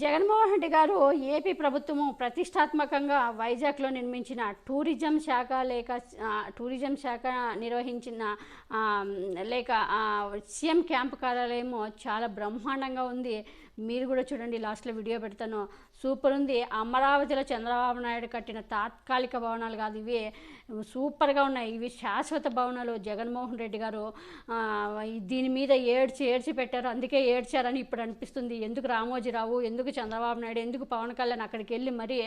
జగన్మోహన్ రెడ్డి గారు ఏపీ ప్రభుత్వము ప్రతిష్టాత్మకంగా వైజాగ్లో నిర్మించిన టూరిజం శాఖ లేక టూరిజం శాఖ నిర్వహించిన లేక సీఎం క్యాంప్ కార్యాలయము చాలా బ్రహ్మాండంగా ఉంది. మీరు కూడా చూడండి లాస్ట్లో వీడియో పెడతాను. సూపర్ ఉంది. అమరావతిలో చంద్రబాబు నాయుడు కట్టిన తాత్కాలిక భవనాలు కాదు ఇవి. సూపర్గా ఉన్నాయి. ఇవి శాశ్వత భవనాలు. జగన్మోహన్ రెడ్డి గారు దీని మీద ఏడ్చి ఏడ్చి పెట్టారు. అందుకే ఏడ్చారని ఇప్పుడు అనిపిస్తుంది. ఎందుకు రామోజీరావు? ఎందుకు చంద్రబాబు నాయుడు? ఎందుకు పవన్ కళ్యాణ్ అక్కడికి వెళ్ళి మరీ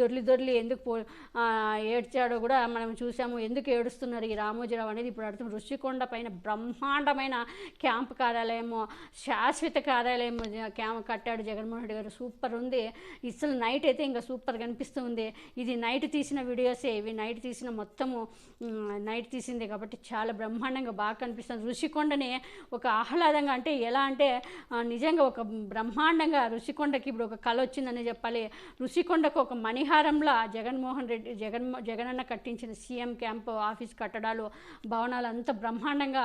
దొర్లి దొర్లి ఎందుకు పో ఏడ్చాడో కూడా మనం చూసాము. ఎందుకు ఏడుస్తున్నారు ఈ రామోజీరావు అనేది ఇప్పుడు అర్థం. ఋషికొండ పైన బ్రహ్మాండమైన క్యాంప్ కార్యాలయము శాశ్వత కార్యాలయము క్యాంప్ కట్టాడు జగన్మోహన్ రెడ్డి గారు. సూపర్ ఉంది. అసలు నైట్ అయితే ఇంకా సూపర్ కనిపిస్తుంది ఇది నైట్ తీసిన వీడియోసే. ఇవి నైట్ తీసిన మొత్తము నైట్ తీసింది కాబట్టి చాలా బ్రహ్మాండంగా బాగా కనిపిస్తుంది. ఋషికొండని ఒక ఆహ్లాదంగా అంటే ఎలా అంటే నిజంగా ఒక బ్రహ్మాండంగా ఋషికొండకి ఇప్పుడు ఒక కళ వచ్చిందని చెప్పాలి. ఋషికొండకు ఒక మణిహారంలా జగన్మోహన్ రెడ్డి జగన్ జగనన్న కట్టించిన సీఎం క్యాంప్ ఆఫీస్ కట్టడాలు భవనాలు అంతా బ్రహ్మాండంగా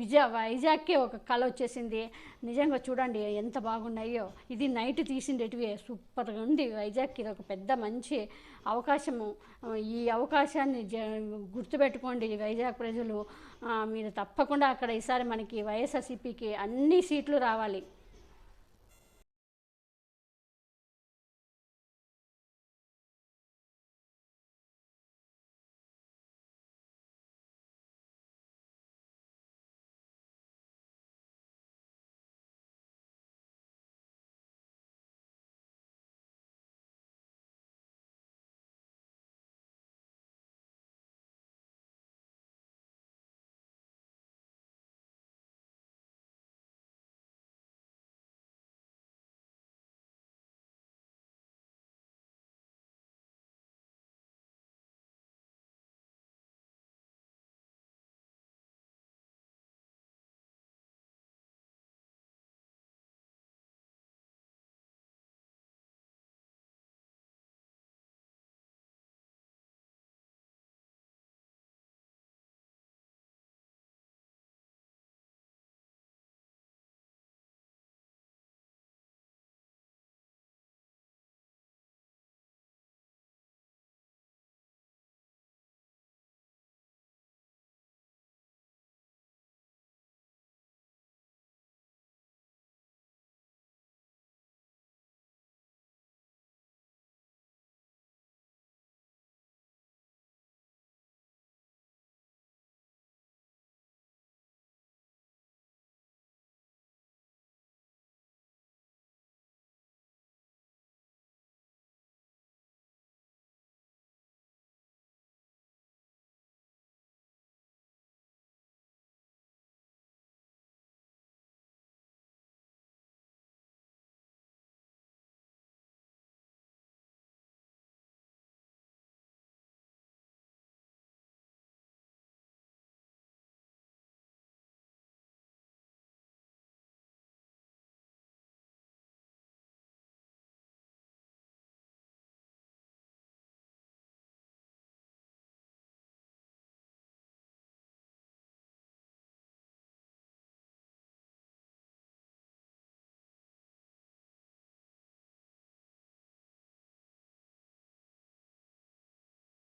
విజయ వైజాగ్కే ఒక కళ వచ్చేసింది. నిజంగా చూడండి ఎంత ఎంత బాగున్నాయో. ఇది నైట్ తీసిండేటివి. సూపర్గా ఉంది. వైజాగ్కి ఇది ఒక పెద్ద మంచి అవకాశము. ఈ అవకాశాన్ని జ గుర్తుపెట్టుకోండి వైజాగ్ ప్రజలు. మీరు తప్పకుండా అక్కడ ఈసారి మనకి వైఎస్ఆర్సీపీకి అన్ని సీట్లు రావాలి.